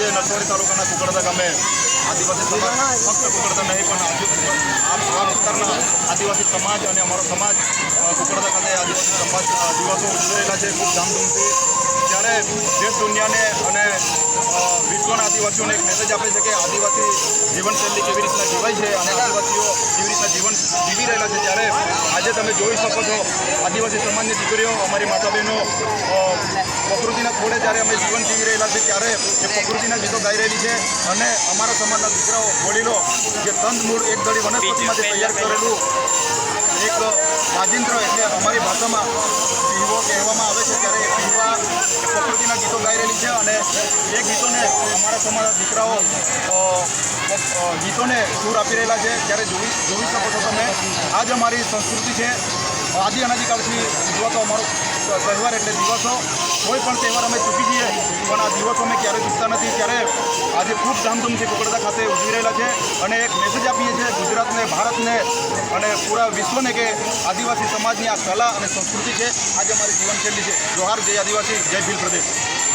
આજે નસવાડી તાલુકાના કુકડદા ગામે આદિવાસી સમાજ, ફક્ત કુકડદા નહીં, પણ આ વિસ્તારના આદિવાસી સમાજ અને અમારો સમાજ કુકડદા ખાતે આદિવાસી સમાજ દિવસો ઉજવેલા છે, ખૂબ ધામધૂમથી. ત્યારે દેશ દુનિયાને અને વિશ્વના આદિવાસીઓને એક મેસેજ આપે છે કે આદિવાસી જીવનશૈલી કેવી રીતના જીવાય છે અને આદિવાસીઓ કેવી રીતના જીવન જીવી રહેલા છે, ત્યારે આજે તમે જોઈ શકો છો, આદિવાસી સમાજની દીકરીઓ, અમારી માતા બહેનો જ્યારે અમે જીવન જીવી રહેલા છે ત્યારે એ પ્રકૃતિના ગીતો ગાઈ રહેલી છે અને અમારા સમાજના દીકરાઓ, વડીલો જે તંદ મૂળ એક દળી વનસ્પતિમાંથી તૈયાર કરેલું એક વાજિંત્ર એટલે અમારી ભાષામાં પીવો કહેવામાં આવે છે ત્યારે એ પીવા પ્રકૃતિના ગીતો ગાઈ રહેલી છે અને એ ગીતોને અમારા સમાજના દીકરાઓ ગીતોને સૂર આપી રહેલા છે. ત્યારે જોઈ જોઈ શકો છો તમે આ જ અમારી સંસ્કૃતિ છે. આદિ અનાદિકાળથી ઉજવાતો અમારો તહેવાર એટલે દિવસો. કોઈ પણ તહેવાર અમે ચૂકી જઈએ, પણ આ દિવસો અમે ક્યારેય ચૂકતા નથી. ત્યારે આજે ખૂબ ધામધૂમથી કુકડદા ખાતે ઉજવી રહેલા છે અને એક મેસેજ આપીએ છીએ ગુજરાતને, ભારતને અને પૂરા વિશ્વને કે આદિવાસી સમાજની આ કલા અને સંસ્કૃતિ છે. આજે અમારી જીવનશૈલી છે. જોહાર, જય આદિવાસી, જય ભીલ પ્રદેશ.